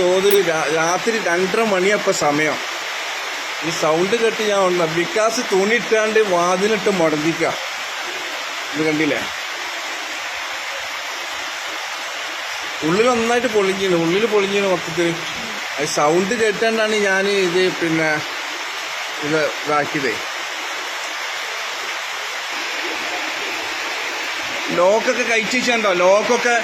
തോതിൽ രാത്രി രണ്ടര മണിയപ്പം സമയം. ഈ സൗണ്ട് കേട്ട് ഞാൻ വന്ന വികാസ് തുണിയിട്ടാണ്ട് വാതിലിട്ട് മുടന്തിക്ക ഇത് കണ്ടില്ലേ? ഉള്ളിൽ നന്നായിട്ട് പൊളിഞ്ഞിരുന്നു ഉള്ളിൽ പൊളിഞ്ഞിരുന്നു മൊത്തത്തിൽ അത് സൗണ്ട് കേട്ടാണ്ടാണ് ഞാൻ ഇത് പിന്നെ ഇത് ഇതാക്കിയത്. ലോക്കൊക്കെ കഴിച്ചു വെച്ചാണ്ടോ? ലോക്കൊക്കെ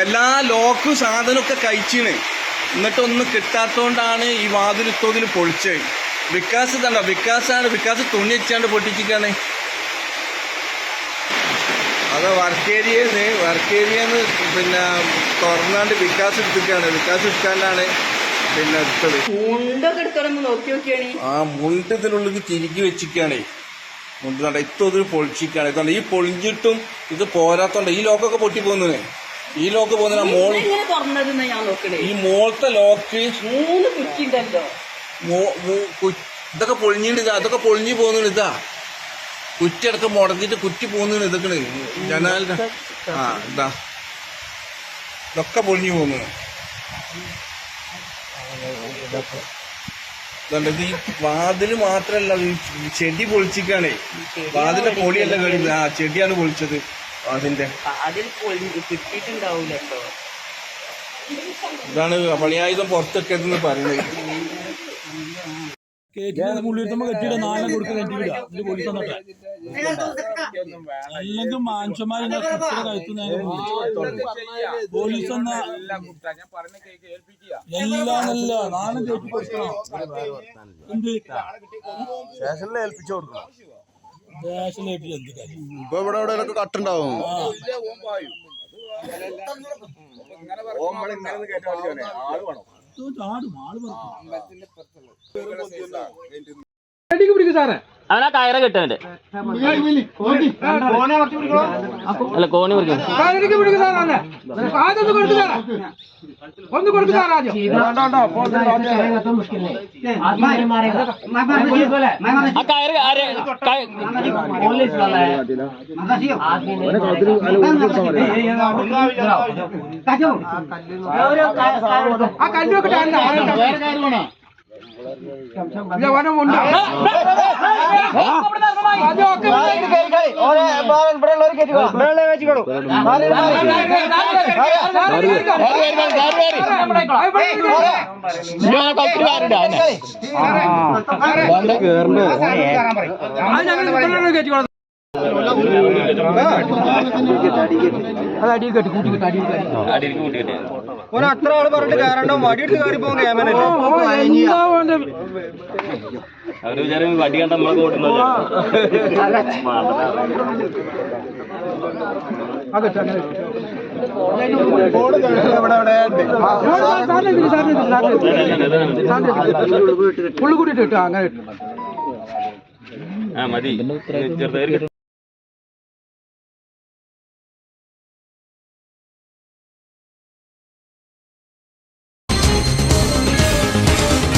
എല്ലാ ലോക്കും സാധനമൊക്കെ കഴിച്ചിന്. എന്നിട്ടൊന്നും കിട്ടാത്തതുകൊണ്ടാണ് ഈ വാതിൽ തോതിൽ പൊളിച്ചത്. വികാസ് തണ്ട വികാസാണ് വികാസ് തുണി വെച്ചാണ്ട് പൊട്ടിച്ചിക്കാണ് അത് വർക്ക് ഏരിയ വർക്ക് ഏരിയന്ന് പിന്നെ തുറന്നാണ്ട് വികാസ് എടുത്തിട്ടാണ് വികാസ് എടുക്കാണ്ടാണ് പിന്നെ എടുത്തത്. ആ മുണ്ട് ഇതിനുള്ളിൽ തിരികെ വെച്ചിരിക്കുകയാണ് മുണ്ട് തണ്ട ഇത്തോതിൽ പൊളിച്ചിക്കാണ് ഇതുകൊണ്ട് ഈ പൊളിഞ്ഞിട്ടും ഇത് പോരാത്തോണ്ട്? ഈ ലോക്കൊക്കെ പൊട്ടി പോകുന്നേ ഈ ലോക്ക് പോകുന്ന മോൾ ഇങ്ങനെ തുറന്നതെന്ന് ഞാൻ നോക്കണേ. ഈ മോളത്തെ ലോക്ക് മൂന്ന് ഇതൊക്കെ പൊളിഞ്ഞിട്ട് ഇതാ അതൊക്കെ പൊളിഞ്ഞു പോകുന്നു ഇതാ. കുറ്റിയടക്ക മുടങ്ങിട്ട് കുറ്റി പോകുന്നു ഇതൊക്കെ. ജനാലിന്റെ ആ ഇതാ. ഇതൊക്കെ പൊളിഞ്ഞു പോകുന്നു ഈ വാതിൽ മാത്രല്ല ചെടി പൊളിച്ചിക്കാണേ വാതിന്റെ പൊളിയല്ല കഴിഞ്ഞത് ആ ചെടിയാണ് പൊളിച്ചത്. അതിന്റെ അതിൽ പൊളിഞ്ഞ് കിട്ടിയിട്ടുണ്ടാവൂല കേട്ടോ ഇതാണ് പണിയായുധം പുറത്തൊക്കെ പറയുന്നത്. കേറ്റിന് മുള്ളിരുത്തുമ്പോ കെട്ടിയിട നാളെ കൊടുക്ക കെട്ടിയിട. ഇത് പോലീസ് ഇവിടെ അല്ലെങ്കിൽ കട്ടുണ്ടാവും? ആൾ വേണം. പോലീസ് വന്ന എല്ലാം നല്ല നാളെ കയറ്റി കൊടുക്കണം എന്ത് സ്റ്റേഷനിൽ ഏൽപ്പിച്ചു കൊടുക്കണം ദേശത്തിലേറ്റ് എന്ത് കാര്യം ഇപ്പൊ ഇവിടെ എവിടെയൊക്കെ കട്ടുണ്ടാവും ആ ഇത് ചാടും ആൾ പറഞ്ഞു അവനാ കയറ കെട്ടവന്റെ അല്ല കോണി മുറിക്കും ആ. കൂട്ടിക്കിട്ട് അടിയിൽ കയ- അടിയിൽ കൂട്ടിക്കിട്ട് കൂട്ടിക്കിട്ടേ. അത്ര ആൾ പറഞ്ഞിട്ട് കയറണ്ട വടിയെടുത്ത് കയറി പോകും ക്യാമറ അവർ വിചാരം വടി കണ്ട നമ്മളെ കൂട്ടുന്നത് ആ. മതി. ചെറുതായി